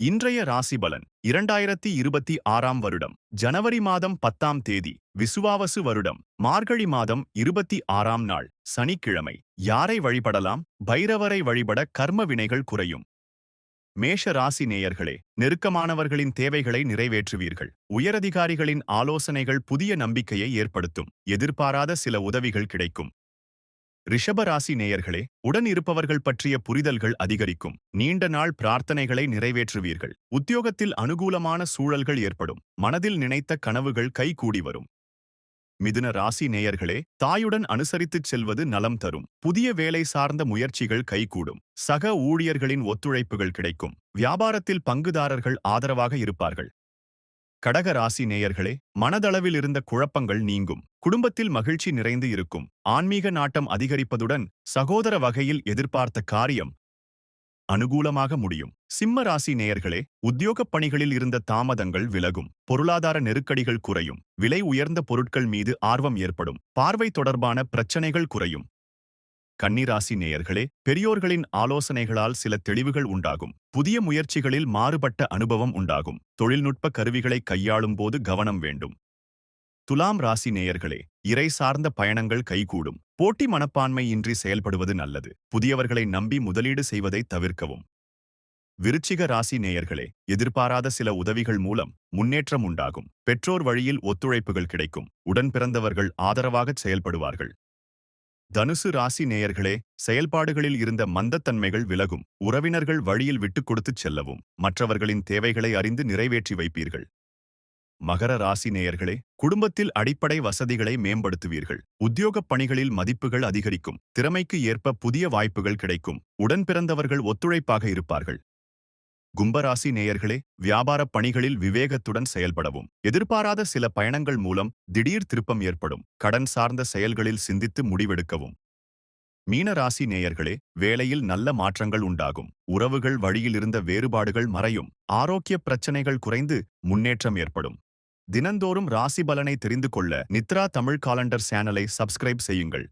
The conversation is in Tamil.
இன்றைய ராசிபலன் இரண்டாயிரத்தி இருபத்தி ஆறாம் வருடம். ஜனவரி மாதம் பத்தாம் தேதி விசுவாவசு வருடம். மார்கழி மாதம் இருபத்தி ஆறாம் நாள் சனிக்கிழமை. யாரை வழிபடலாம்? பைரவரை வழிபட கர்ம வினைகள் குறையும். மேஷ ராசி நேயர்களே நெருக்கமானவர்களின் தேவைகளை நிறைவேற்றுவீர்கள். உயரதிகாரிகளின் ஆலோசனைகள் புதிய நம்பிக்கையை ஏற்படுத்தும். எதிர்பாராத சில உதவிகள் கிடைக்கும். ரிஷபராசி நேயர்களே உடன் இருப்பவர்கள் பற்றிய புரிதல்கள் அதிகரிக்கும். நீண்ட நாள் பிரார்த்தனைகளை நிறைவேற்றுவீர்கள். உத்தியோகத்தில் அனுகூலமான சூழல்கள் ஏற்படும். மனதில் நினைத்த கனவுகள் கைகூடி வரும். மிதுன ராசி நேயர்களே தாயுடன் அனுசரித்துச் செல்வது நலம் தரும். புதிய வேலை சார்ந்த முயற்சிகள் கைகூடும். சக ஊழியர்களின் ஒத்துழைப்புகள் கிடைக்கும். வியாபாரத்தில் பங்குதாரர்கள் ஆதரவாக இருப்பார்கள். கடக ராசி நேயர்களே மனதளவில் இருந்த குழப்பங்கள் நீங்கும். குடும்பத்தில் மகிழ்ச்சி நிறைந்து இருக்கும். ஆன்மீக நாட்டம் அதிகரிப்பதுடன் சகோதர வகையில் எதிர்பார்த்த காரியம் அனுகூலமாக முடியும். சிம்ம ராசி நேயர்களே உத்தியோகப் பணிகளில் இருந்த தாமதங்கள் விலகும். பொருளாதார நெருக்கடிகள் குறையும். விலை உயர்ந்த பொருட்கள் மீது ஆர்வம் ஏற்படும். பார்வை தொடர்பான பிரச்சனைகள் குறையும். கன்னிராசி நேயர்களே பெரியோர்களின் ஆலோசனைகளால் சில தெளிவுகள் உண்டாகும். புதிய முயற்சிகளில் மாறுபட்ட அனுபவம் உண்டாகும். தொழில்நுட்ப கருவிகளை கையாளும் போது கவனம் வேண்டும். துலாம் ராசி நேயர்களே இறை சார்ந்த பயணங்கள் கைகூடும். போட்டி மனப்பான்மையின்றி செயல்படுவது நல்லது. புதியவர்களை நம்பி முதலீடு செய்வதை தவிர்க்கவும். விருச்சிக ராசி நேயர்களே எதிர்பாராத சில உதவிகள் மூலம் முன்னேற்றம் உண்டாகும். பெற்றோர் வழியில் ஒத்துழைப்புகள் கிடைக்கும். உடன் பிறந்தவர்கள் ஆதரவாகச் செயல்படுவார்கள். தனுசு ராசி நேயர்களே செயல்பாடுகளில் இருந்த மந்தத்தன்மைகள் விலகும். உறவினர்கள் வழியில் விட்டுக் கொடுத்துச் செல்லவும். மற்றவர்களின் தேவைகளை அறிந்து நிறைவேற்றி வைப்பீர்கள். மகர ராசி நேயர்களே குடும்பத்தில் அடிப்படை வசதிகளை மேம்படுத்துவீர்கள். உத்தியோகப் பணிகளில் மதிப்புகள் அதிகரிக்கும். திறமைக்கு ஏற்ப புதிய வாய்ப்புகள் கிடைக்கும். உடன் பிறந்தவர்கள் ஒத்துழைப்பாக இருப்பார்கள். கும்பராசி நேயர்களே வியாபாரப் பணிகளில் விவேகத்துடன் செயல்படவும். எதிர்பாராத சில பயணங்கள் மூலம் திடீர் திருப்பம் ஏற்படும். கடன் சார்ந்த செயல்களில் சிந்தித்து முடிவெடுக்கவும். மீனராசி நேயர்களே வேலையில் நல்ல மாற்றங்கள் உண்டாகும். உறவுகள் வழியில் இருந்த வேறுபாடுகள் மறையும். ஆரோக்கிய பிரச்சனைகள் குறைந்து முன்னேற்றம் ஏற்படும். தினந்தோறும் ராசி பலனை தெரிந்து கொள்ள நித்ரா தமிழ் காலண்டர் சேனலை சப்ஸ்கிரைப் செய்யுங்கள்.